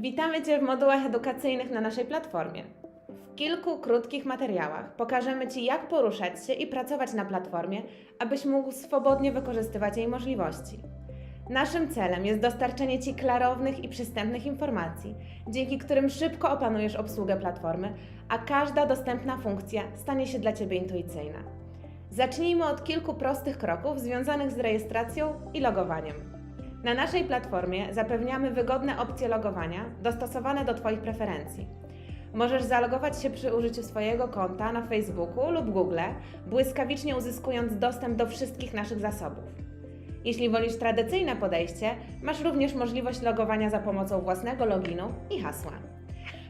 Witamy Cię w modułach edukacyjnych na naszej platformie. W kilku krótkich materiałach pokażemy Ci, jak poruszać się i pracować na platformie, abyś mógł swobodnie wykorzystywać jej możliwości. Naszym celem jest dostarczenie Ci klarownych i przystępnych informacji, dzięki którym szybko opanujesz obsługę platformy, a każda dostępna funkcja stanie się dla Ciebie intuicyjna. Zacznijmy od kilku prostych kroków związanych z rejestracją i logowaniem. Na naszej platformie zapewniamy wygodne opcje logowania dostosowane do Twoich preferencji. Możesz zalogować się przy użyciu swojego konta na Facebooku lub Google, błyskawicznie uzyskując dostęp do wszystkich naszych zasobów. Jeśli wolisz tradycyjne podejście, masz również możliwość logowania za pomocą własnego loginu i hasła.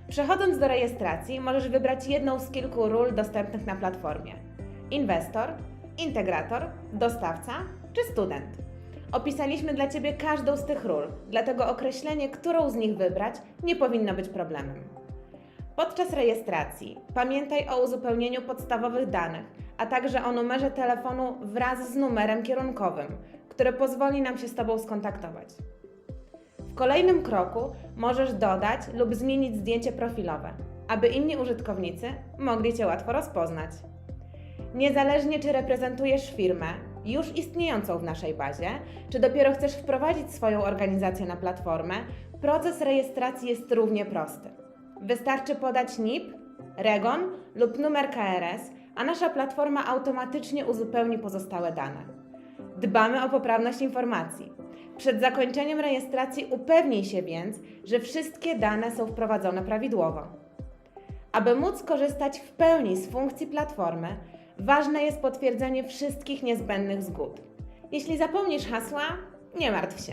Przechodząc do rejestracji, możesz wybrać jedną z kilku ról dostępnych na platformie: inwestor, integrator, dostawca czy student. Opisaliśmy dla Ciebie każdą z tych ról, dlatego określenie, którą z nich wybrać, nie powinno być problemem. Podczas rejestracji pamiętaj o uzupełnieniu podstawowych danych, a także o numerze telefonu wraz z numerem kierunkowym, który pozwoli nam się z Tobą skontaktować. W kolejnym kroku możesz dodać lub zmienić zdjęcie profilowe, aby inni użytkownicy mogli Cię łatwo rozpoznać. Niezależnie czy reprezentujesz firmę już istniejącą w naszej bazie, czy dopiero chcesz wprowadzić swoją organizację na platformę, proces rejestracji jest równie prosty. Wystarczy podać NIP, REGON lub numer KRS, a nasza platforma automatycznie uzupełni pozostałe dane. Dbamy o poprawność informacji. Przed zakończeniem rejestracji upewnij się więc, że wszystkie dane są wprowadzone prawidłowo. Aby móc korzystać w pełni z funkcji platformy, ważne jest potwierdzenie wszystkich niezbędnych zgód. Jeśli zapomnisz hasła, nie martw się.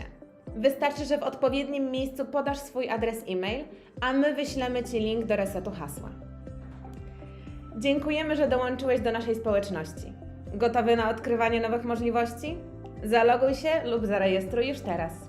Wystarczy, że w odpowiednim miejscu podasz swój adres e-mail, a my wyślemy Ci link do resetu hasła. Dziękujemy, że dołączyłeś do naszej społeczności. Gotowy na odkrywanie nowych możliwości? Zaloguj się lub zarejestruj już teraz.